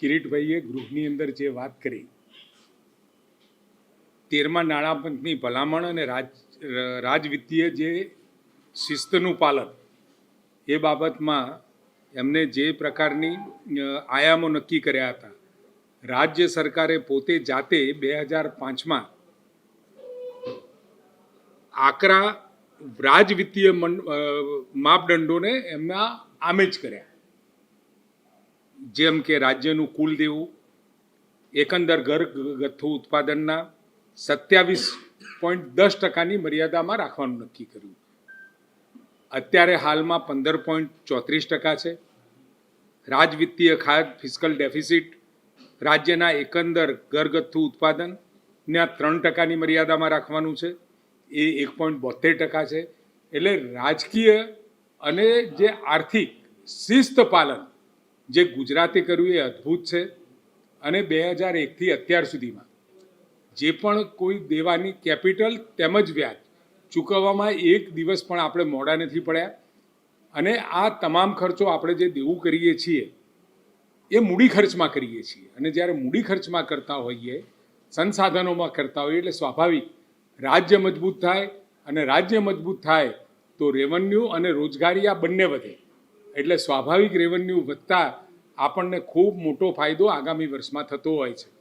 કિરીટભાઈએ ગૃહની અંદર જે વાત કરી, તેરમા નાણાપંચની ભલામણ અને રાજ, રાજવિત્તીય જે શિસ્તનું પાલન, એ બાબતમાં એમને જે પ્રકારની આયામો નક્કી કર્યા હતા. રાજ્ય સરકારે પોતે જાતે બે હજાર પાંચમાં આકરા રાજવિત્તીય માપદંડોને એમના આમે જ કર્યા. જેમ કે રાજ્યનું કુલ દેવું એકંદર ઘરગથ્થુ ઉત્પાદનના સત્યાવીસ પોઈન્ટ દસ ટકાની મર્યાદામાં રાખવાનું નક્કી કર્યું. અત્યારે હાલમાં પંદર પોઈન્ટ ચોત્રીસ ટકા છે. રાજવિત્તીય ખાત ફિસ્કલ ડેફિસિટ, રાજ્યના એકંદર ઘરગથ્થુ ઉત્પાદન, ને આ ત્રણ ટકાની મર્યાદામાં રાખવાનું છે. એ એક પોઈન્ટ બોતેર ટકા છે. એટલે રાજકીય અને જે આર્થિક શિસ્ત પાલન જે ગુજરાતે કર્યું એ અદ્ભુત છે. અને બે હજાર એકથી અત્યાર સુધીમાં જે પણ કોઈ દેવાની કેપિટલ તેમજ વ્યાજ ચૂકવવામાં એક દિવસ પણ આપણે મોડા નથી પડ્યા. અને આ તમામ ખર્ચો આપણે જે દેવું કરીએ છીએ, એ મૂડી ખર્ચમાં કરીએ છીએ. અને જ્યારે મૂડી ખર્ચમાં કરતા હોઈએ, સંસાધનોમાં કરતા હોઈએ, એટલે સ્વાભાવિક રાજ્ય મજબૂત થાય અને રાજ્ય મજબૂત થાય તો રેવન્યુ અને રોજગારી આ બંને વધે. એટલે સ્વાભાવિક રેવન્યુ વધતા આપણને ખૂબ મોટો ફાયદો આગામી વર્ષમાં થતો હોય છે.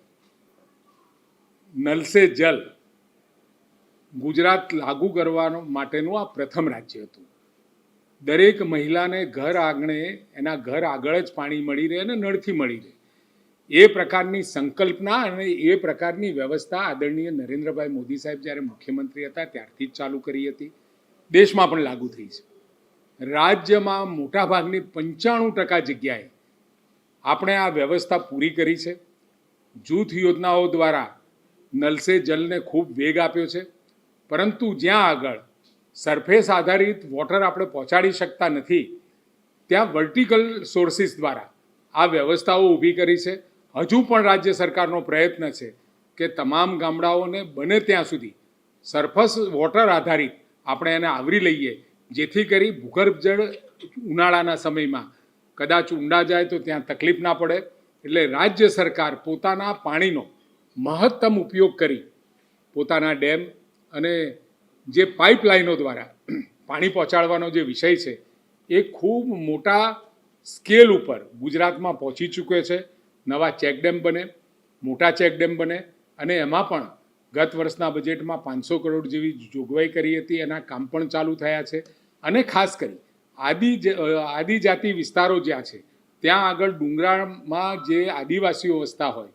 નલસે જલ ગુજરાત લાગુ કરવાનો માટેનું આ પ્રથમ રાજ્ય હતું. દરેક મહિલાને ઘર આંગણે, એના ઘર આગળ જ પાણી મળી રહે અને નળથી મળી રહે. એ પ્રકારની સંકલ્પના અને એ પ્રકારની વ્યવસ્થા આદરણીય નરેન્દ્રભાઈ મોદી સાહેબ જ્યારે મુખ્યમંત્રી હતા ત્યારથી જ ચાલુ કરી હતી. દેશમાં પણ લાગુ થઈ છે. રાજ્યમાં મોટાભાગની પંચાણું ટકા જગ્યાએ આપણે આ વ્યવસ્થા પૂરી કરી છે. જૂથ યોજનાઓ દ્વારા નલસે જલને ખૂબ વેગ આપ્યો છે. પરંતુ જ્યાં આગળ સરફેસ આધારિત વોટર આપણે પહોંચાડી શકતા નથી, ત્યાં વર્ટિકલ સોર્સિસ દ્વારા આ વ્યવસ્થાઓ ઊભી કરી છે. હજુ પણ રાજ્ય સરકારનો પ્રયત્ન છે કે તમામ ગામડાઓને બને ત્યાં સુધી સરફસ વોટર આધારિત આપણે એને આવરી લઈએ, જેથી કરી ભૂગર્ભ જળ ઉનાળાના સમયમાં કદાચ ઊંડા જાય તો ત્યાં તકલીફ ના પડે. એટલે રાજ્ય સરકાર પોતાના પાણીનો મહત્તમ ઉપયોગ કરી પોતાના ડેમ અને જે પાઇપલાઇનો દ્વારા પાણી પહોંચાડવાનો જે વિષય છે, એ ખૂબ મોટા સ્કેલ ઉપર ગુજરાતમાં પહોંચી ચૂક્યો છે. નવા ચેકડેમ બને, મોટા ચેકડેમ બને અને એમાં પણ ગત વર્ષના બજેટમાં પાંચસો કરોડ જેવી જોગવાઈ કરી હતી. એના કામ પણ ચાલુ થયા છે અને ખાસ કરી આદિ આદિજાતિ વિસ્તારો જ્યાં છે, ત્યાં આગળ ડુંગરાળમાં જે આદિવાસીઓ વસતા હોય,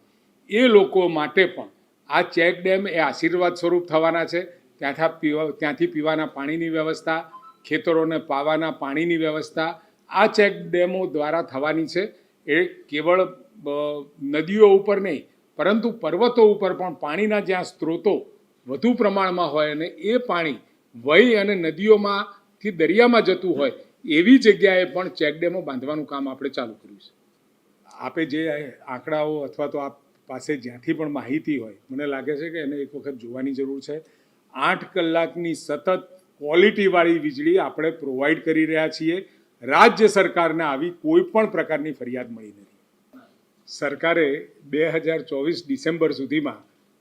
એ લોકો માટે પણ આ ચેક ડેમ એ આશીર્વાદ સ્વરૂપ થવાના છે. ત્યાંથી પીવા, ત્યાંથી પીવાના પાણીની વ્યવસ્થા, ખેતરોને પાવાના પાણીની વ્યવસ્થા, આ ચેક ડેમો દ્વારા થવાની છે. એ કેવળ નદીઓ ઉપર નહીં, પરંતુ પર્વતો ઉપર પણ પાણીના જ્યાં સ્ત્રોતો વધુ પ્રમાણમાં હોય અને એ પાણી વહી અને નદીઓમાંથી દરિયામાં જતું હોય એવી જગ્યાએ પણ ચેકડેમો બાંધવાનું કામ આપણે ચાલુ કર્યું છે. આપે જે આંકડાઓ અથવા તો આપ પાસે જ્યાંથી પણ માહિતી હોય, મને લાગે છે કે એને એક વખત જોવાની જરૂર છે. આઠ કલાકની સતત ક્વોલિટીવાળી વીજળી આપણે પ્રોવાઈડ કરી રહ્યા છીએ. રાજ્ય સરકારને આવી કોઈ પણ પ્રકારની ફરિયાદ મળી નથી. સરકારે બે હજાર ચોવીસ ડિસેમ્બર સુધીમાં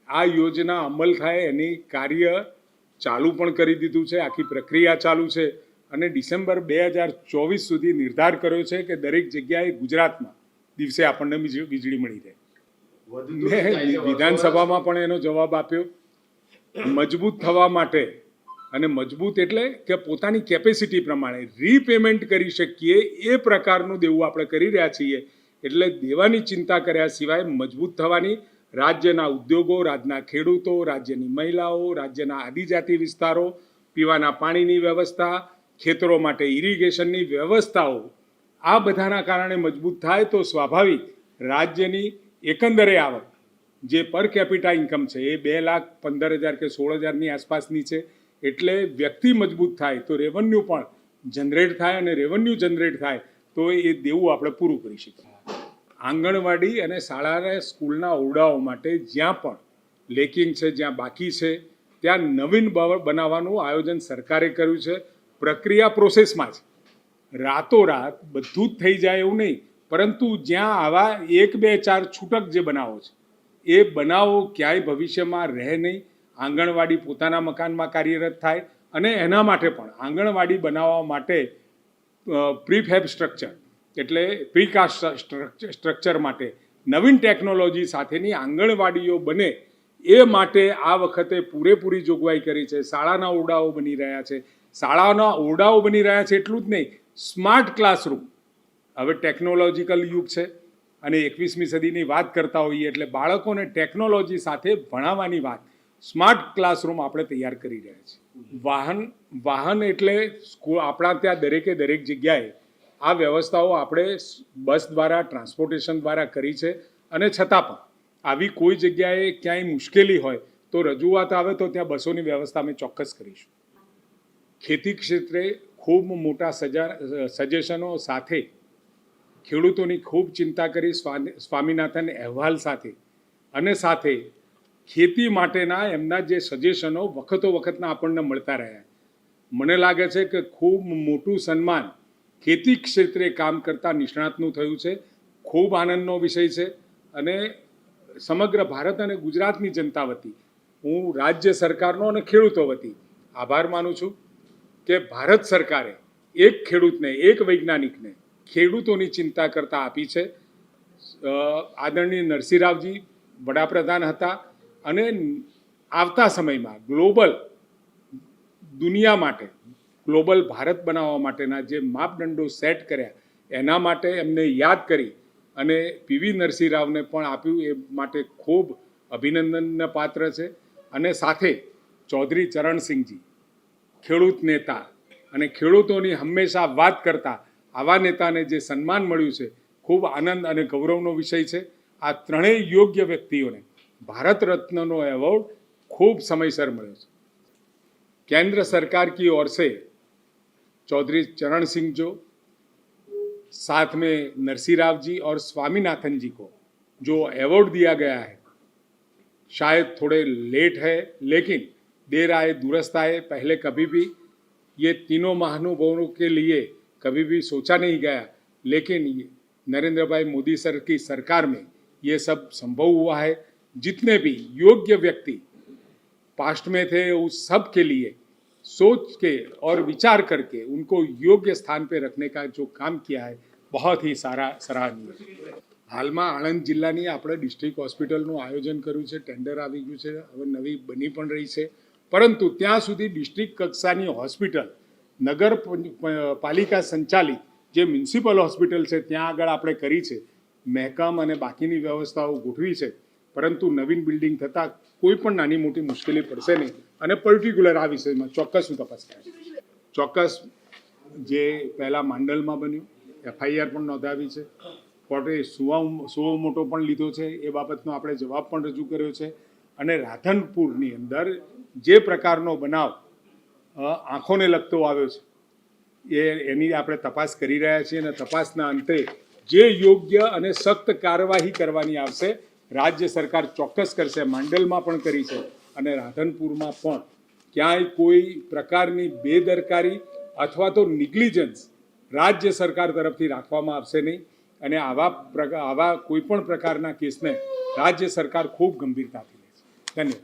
આ યોજના અમલ થાય એની કાર્ય ચાલુ પણ કરી દીધું છે. આખી પ્રક્રિયા ચાલુ છે. અને ડિસેમ્બર બે હજાર ચોવીસ સુધી નિર્ધાર કર્યો છે કે દરેક જગ્યાએ ગુજરાતમાં દિવસે આપણને વીજળી મળી રહે. મેં વિધાનસભામાં પણ એનો જવાબ આપ્યો. મજબૂત થવા માટે અને મજબૂત એટલે કે પોતાની કેપેસિટી પ્રમાણે રીપેમેન્ટ કરી શકીએ એ પ્રકારનું દેવું આપણે કરી રહ્યા છીએ. એટલે દેવાની ચિંતા કર્યા સિવાય મજબૂત થવાની રાજ્યના ઉદ્યોગો રાજ્યના ખેડૂતો રાજ્યની મહિલાઓ રાજ્યના આદિજાતિ વિસ્તારો પીવાના પાણીની વ્યવસ્થા ખેતરો માટે ઇરિગેશનની વ્યવસ્થાઓ આ બધાના કારણે મજબૂત થાય તો સ્વાભાવિક રાજ્યની એકંદરે આવક, જે પર કેપિટા ઇન્કમ છે, એ બે લાખ પંદર હજાર કે સોળ હજારની આસપાસની છે. એટલે વ્યક્તિ મજબૂત થાય તો રેવન્યુ પણ જનરેટ થાય અને રેવન્યુ જનરેટ થાય તો એ દેવું આપણે પૂરું કરી શકીએ. આંગણવાડી અને શાળાને સ્કૂલના ઓરડાઓ માટે જ્યાં પણ લેકિંગ છે, જ્યાં બાકી છે, ત્યાં નવીન બનાવવાનું આયોજન સરકારે કર્યું છે. પ્રક્રિયા પ્રોસેસમાં છે રાતોરાત બધું જ થઈ જાય એવું નહીં, પરંતુ જ્યાં આવા એક બે ચાર છૂટક જે બનાવો છે, એ બનાવો ક્યાંય ભવિષ્યમાં રહે નહીં. આંગણવાડી પોતાના મકાનમાં કાર્યરત થાય અને એના માટે પણ આંગણવાડી બનાવવા માટે પ્રીફેબ સ્ટ્રક્ચર, એટલે પ્રીકાસ્ટ સ્ટ્રક્ચર માટે નવીન ટેકનોલોજી સાથેની આંગણવાડીઓ બને, એ માટે આ વખતે પૂરેપૂરી જોગવાઈ કરી છે. શાળાના ઓરડાઓ બની રહ્યા છે. શાળાના ઓરડાઓ બની રહ્યા છે એટલું જ નહીં, સ્માર્ટ ક્લાસરૂમ. હવે ટેકનોલોજીકલ યુગ છે અને એકવીસમી સદીની વાત કરતા હોઈએ એટલે બાળકોને ટેકનોલોજી સાથે ભણાવવાની વાત, સ્માર્ટ ક્લાસરૂમ આપણે તૈયાર કરી રહ્યા છીએ. વાહન વાહન એટલે સ્કૂલ આપણા ત્યાં દરેકે દરેક જગ્યાએ આ વ્યવસ્થાઓ આપણે બસ દ્વારા, ટ્રાન્સપોર્ટેશન દ્વારા કરી છે અને છતાં પણ આવી કોઈ જગ્યાએ ક્યાંય મુશ્કેલી હોય તો રજૂઆત આવે તો ત્યાં બસોની વ્યવસ્થા અમે ચોક્કસ કરીશું. ખેતી ક્ષેત્રે ખૂબ મોટા સજા, સજેશનો સાથે ખેડૂતોની ખૂબ ચિંતા કરી સ્વા- સ્વામિનાથન અહેવાલ સાથે અને સાથે ખેતી માટેના એમના જે સજેશનો વખતો વખતના આપણને મળતા રહ્યા. મને લાગે છે કે ખૂબ મોટું સન્માન ખેતી ક્ષેત્રે કામ કરતા નિષ્ણાતનું થયું છે. ખૂબ આનંદનો વિષય છે અને સમગ્ર ભારત અને ગુજરાતની જનતા વતી હું રાજ્ય સરકારનો અને ખેડૂતો વતી આભાર માનું છું. કે ભારત સરકારે એક ખેડૂતને, એક વૈજ્ઞાનિકને ખેડૂતોની ચિંતા કરતા આપી છે. આદરણીય નરસિંહરાવજી વડાપ્રધાન હતા અને આવતા સમયમાં ગ્લોબલ દુનિયા માટે, ગ્લોબલ ભારત બનાવવા માટેના જે માપદંડો સેટ કર્યા, એના માટે એમને યાદ કરી અને પીવી નરસિંહરાવને પણ આપ્યું એ માટે ખૂબ અભિનંદનને પાત્ર છે. અને સાથે ચૌધરી ચરણસિંહજી ખેડૂત નેતા અને ખેડૂતોની હંમેશા વાત કરતા આવા નેતાને જે સન્માન મળ્યું છે ખૂબ આનંદ અને ગૌરવનો વિષય છે આ ત્રણેય યોગ્ય વ્યક્તિઓને ભારત રત્નનો એવોર્ડ खूब समयसर મળ્યો છે केंद्र सरकार की ओर से चौधरी चरण सिंह जो साथ में नरसी राव जी और स्वामीनाथन जी को जो अवार्ड दिया गया है शायद थोड़े लेट है लेकिन देर आए दुरुस्त आए पहले कभी भी ये तीनों महानुभावों के लिए कभी भी सोचा नहीं गया लेकिन ये नरेंद्र भाई मोदी सर की सरकार में ये सब संभव हुआ है जितने भी योग्य व्यक्ति पास्ट में थे उस सब के लिए सोच के और विचार करके उनको योग्य स्थान पे रखने का जो काम किया है बहुत ही સારા સરાહનીય છે હાલમાં આણંદ જિલ્લાની આપણે ડિસ્ટ્રિક્ટ હોસ્પિટલનું આયોજન કર્યું છે ટેન્ડર આવી ગયું છે હવે નવી બની પણ રહી છે પરંતુ ત્યાં સુધી ડિસ્ટ્રિક્ટ કક્ષાની હોસ્પિટલ, નગર પાલિકા સંચાલિત જે મ્યુનિસિપલ હોસ્પિટલ છે, ત્યાં આગળ આપણે કરી છે. મહેકમ અને બાકીની વ્યવસ્થાઓ ગોઠવી છે. પરંતુ નવીન બિલ્ડિંગ થતાં કોઈ પણ નાની મોટી મુશ્કેલી પડશે નહીં. અને પર્ટિક્યુલર આ વિષયમાં ચોક્કસ હું તપાસ કરીશ. ચોક્કસ જે પહેલાં માંડલમાં બન્યું, એફઆઈઆર પણ નોંધાવી છે. કોર્ટે સુવા સુવો મોટો પણ લીધો છે. એ બાબતનો આપણે જવાબ પણ રજૂ કર્યો છે. અને રાધનપુરની અંદર જે પ્રકારનો બનાવ આંખોને લગતો આવ્યો છે, એ એની આપણે તપાસ કરી રહ્યા છીએ અને તપાસના અંતે જે યોગ્ય અને સખ્ત કાર્યવાહી કરવાની આવશે, રાજ્ય સરકાર ચોક્કસ કરશે, માંડલમાં પણ કરી છે અને રાધનપુરમાં પણ. ક્યાંય કોઈ પ્રકારની બેદરકારી અથવા તો નિગ્લિજન્સ રાજ્ય સરકાર તરફથી રાખવામાં આવશે નહીં અને આવા આવા કોઈ પણ પ્રકારના કેસને રાજ્ય સરકાર ખૂબ ગંભીરતાથી then